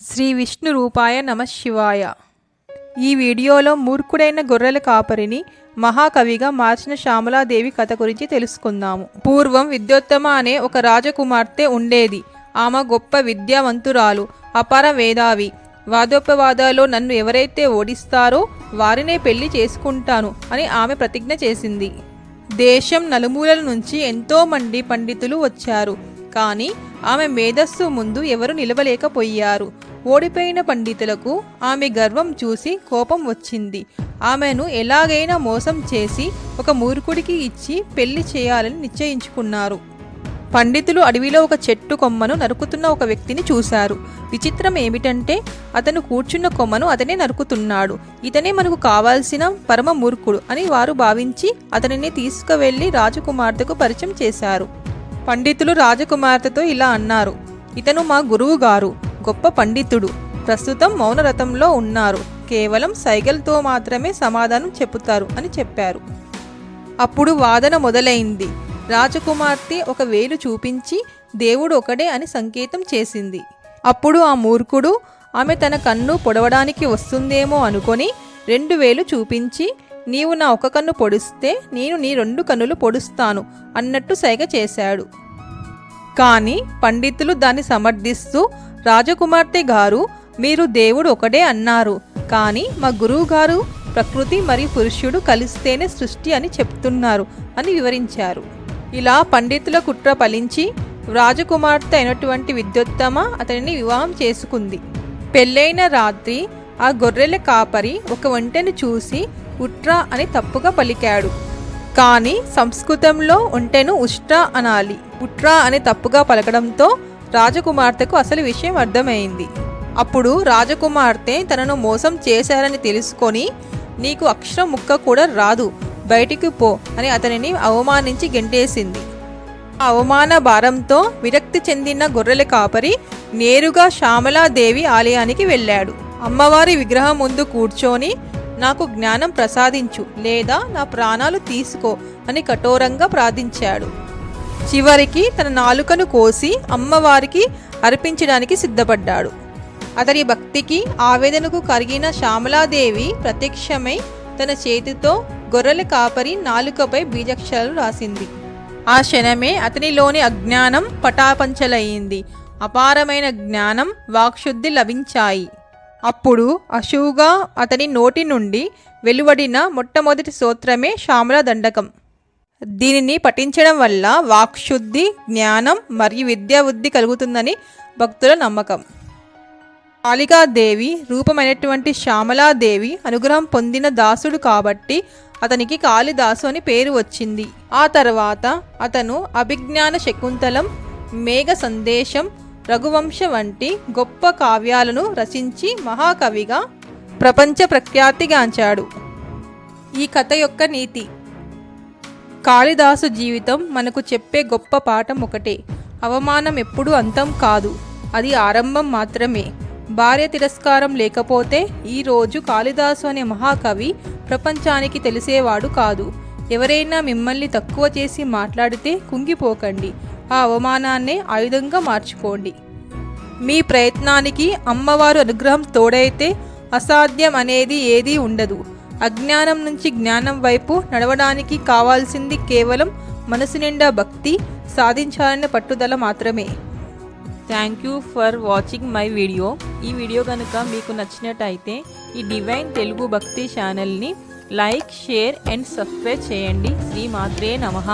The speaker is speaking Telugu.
శ్రీ విష్ణు రూపాయ నమశివాయ ఈ వీడియోలో మూర్ఖుడైన గొర్రెల కాపరిని మహాకవిగా మార్చిన శ్యామలాదేవి కథ గురించి తెలుసుకుందాము. పూర్వం విద్యోత్తమ అనే ఒక రాజకుమార్తె ఉండేది. ఆమె గొప్ప విద్యావంతురాలు అపార వేదావి వాదోపవాదాల్లో నన్ను ఎవరైతే ఓడిస్తారో వారినే పెళ్ళి చేసుకుంటాను అని ఆమె ప్రతిజ్ఞ చేసింది. దేశం నలుమూలల నుంచి ఎంతోమంది పండితులు వచ్చారు. కానీ ఆమె మేధస్సు ముందు ఎవరు నిలవలేకపోయారు. ఓడిపోయిన పండితులకు ఆమె గర్వం చూసి కోపం వచ్చింది. ఆమెను ఎలాగైనా మోసం చేసి ఒక మూర్ఖుడికి ఇచ్చి పెళ్ళి చేయాలని నిశ్చయించుకున్నారు. పండితులు అడవిలో ఒక చెట్టు కొమ్మను నరుకుతున్న ఒక వ్యక్తిని చూశారు. విచిత్రం ఏమిటంటే అతను కూర్చున్న కొమ్మను అతనే నరుకుతున్నాడు. ఇతనే మనకు కావాల్సిన పరమ మూర్ఖుడు అని వారు భావించి అతనిని తీసుకువెళ్ళి రాజకుమార్తెకు పరిచయం చేశారు. పండితులు రాజకుమార్తెతో ఇలా అన్నారు. ఇతను మా గురువు గారు గొప్ప పండితుడు. ప్రస్తుతం మౌనరథంలో ఉన్నారు. కేవలం సైగల్తో మాత్రమే సమాధానం చెబుతారు అని చెప్పారు. అప్పుడు వాదన మొదలైంది. రాజకుమార్తె ఒక వేలు చూపించి దేవుడు ఒకడే అని సంకేతం చేసింది. అప్పుడు ఆ మూర్ఖుడు ఆమె తన కన్ను పొడవడానికి వస్తుందేమో అనుకొని రెండు వేలు చూపించి నీవు నా ఒక కన్ను పొడిస్తే నేను నీ రెండు కన్నులు పొడుస్తాను అన్నట్టు సైగ చేశాడు. కానీ పండితులు దాన్ని సమర్థిస్తూ రాజకుమార్తె గారు మీరు దేవుడు ఒకడే అన్నారు. కానీ మా గురువు గారు ప్రకృతి మరియు పురుషుడు కలిస్తేనే సృష్టి అని చెప్తున్నారు అని వివరించారు. ఇలా పండితుల కుట్ర ఫలించి రాజకుమార్తె అయినటువంటి విద్యోత్తమ అతనిని వివాహం చేసుకుంది. పెళ్ళైన రాత్రి ఆ గొర్రెల కాపరి ఒక ఒంటెను చూసి ఉట్రా అని తప్పుగా పలికాడు. కానీ సంస్కృతంలో ఒంటెను ఉష్ట్రా అనాలి ఉట్రా అని తప్పుగా పలకడంతో రాజకుమార్తెకు అసలు విషయం అర్థమైంది. అప్పుడు రాజకుమార్తె తనను మోసం చేశారని తెలుసుకొని నీకు అక్షరం ముక్క కూడా రాదు బయటికి పో అని అతనిని అవమానించి గెంటేసింది. ఆ అవమాన భారంతో విరక్తి చెందిన గొర్రెల కాపరి నేరుగా శ్యామలాదేవి ఆలయానికి వెళ్ళాడు. అమ్మవారి విగ్రహం ముందు కూర్చొని నాకు జ్ఞానం ప్రసాదించు లేదా నా ప్రాణాలు తీసుకో అని కఠోరంగా ప్రార్థించాడు. చివరికి తన నాలుకను కోసి అమ్మవారికి అర్పించడానికి సిద్ధపడ్డాడు. అతని భక్తికి ఆవేదనకు కరిగిన శ్యామలాదేవి ప్రత్యక్షమై తన చేతితో గొర్రెల కాపరి నాలుకపై బీజక్షరాలు రాసింది. ఆ క్షణమే అతనిలోని అజ్ఞానం పటాపంచలయ్యింది. అపారమైన జ్ఞానం వాక్శుద్ధి లభించాయి. అప్పుడు అశువుగా అతని నోటి నుండి వెలువడిన మొట్టమొదటి సూత్రమే శ్యామల దండకం. దీనిని పఠించడం వల్ల వాక్శుద్ధి జ్ఞానం మరియు విద్యాబుద్ధి కలుగుతుందని భక్తుల నమ్మకం. కాళికాదేవి రూపమైనటువంటి శ్యామలాదేవి అనుగ్రహం పొందిన దాసుడు కాబట్టి అతనికి కాళిదాసు అని పేరు వచ్చింది. ఆ తర్వాత అతను అభిజ్ఞాన శకుంతలం మేఘ సందేశం రఘువంశ వంటి గొప్ప కావ్యాలను రచించి మహాకవిగా ప్రపంచ ప్రఖ్యాతిగాంచాడు. ఈ కథ యొక్క నీతి. కాళిదాసు జీవితం మనకు చెప్పే గొప్ప పాఠం ఒకటే. అవమానం ఎప్పుడూ అంతం కాదు. అది ఆరంభం మాత్రమే. భార్య తిరస్కారం లేకపోతే ఈరోజు కాళిదాసు అనే మహాకవి ప్రపంచానికి తెలిసేవాడు కాదు. ఎవరైనా మిమ్మల్ని తక్కువ చేసి మాట్లాడితే కుంగిపోకండి. ఆ అవమానాన్నే ఆయుధంగా మార్చుకోండి. మీ ప్రయత్నానికి అమ్మవారు అనుగ్రహం తోడైతే అసాధ్యం అనేది ఏదీ ఉండదు. అజ్ఞానం నుంచి జ్ఞానం వైపు నడవడానికి కావాల్సింది కేవలం మనసు నిండా భక్తి సాధించాలనే పట్టుదల మాత్రమే. Thank you for watching my video ఈ వీడియో కనుక మీకు నచ్చినట్టయితే ఈ డివైన్ తెలుగు భక్తి ఛానల్ని లైక్ షేర్ అండ్ సబ్స్క్రైబ్ చేయండి. శ్రీ మాత్రే నమః.